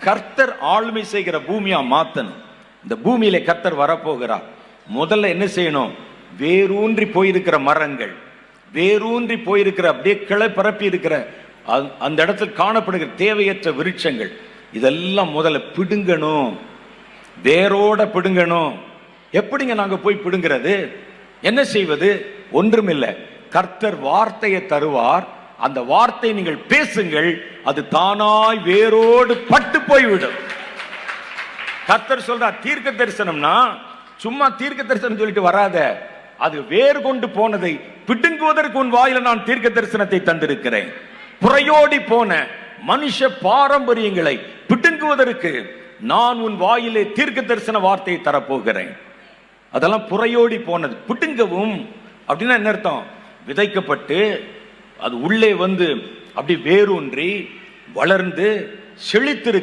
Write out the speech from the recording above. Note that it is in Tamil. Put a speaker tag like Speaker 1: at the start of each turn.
Speaker 1: கர்த்தர் ஆளுமை செய்கிற பூமியா மாத்தணும். இந்த பூமியில கர்த்தர் வரப்போகிறார். முதல்ல என்ன செய்யணும்? வேரூன்றி போயிருக்கிற மரங்கள் வேரூன்றி போயிருக்கிற அப்படியே கிளை பரப்பி இருக்கிற அந்த- அந்த இடத்தில் காணப்படுகிற தேவையற்ற விருட்சங்கள் இதெல்லாம் முதல்ல பிடுங்கணும். வேரோட பிடுங்கணும். எப்படிங்க நாங்க போய் பிடுங்கிறது? என்ன செய்வது? ஒன்றுமில்லை. கர்த்தர் வார்த்தையை தருவார் அந்த வார்த்தை நீங்கள் பேசுங்கள் அது தானாய் வேரோடு பட்டு போய்விடும். கர்த்தர் சொல்றார் தீர்க்க தரிசனம்னா சும்மா தீர்க்க தரிசனம் சொல்லிட்டு வராத அது வேறு கொண்டு போனதை பிடுங்குவதற்கு உன் வாயில நான் தீர்க்க தரிசனத்தை தந்திருக்கிறேன். புறையோடி போன மனுஷ பாரம்பரியங்களை பிடுங்குவதற்கு நான் உன் வாயிலே தீர்க்க தரிசன வார்த்தையை தரப்போகிறேன். அதெல்லாம் புறையோடி போனது. பிடுங்கவும் அப்படின்னா என்ன அர்த்தம்? விதைக்கப்பட்டு அது உள்ளே வந்து அப்படி வேரூன்றி வளர்ந்து செழித்திரு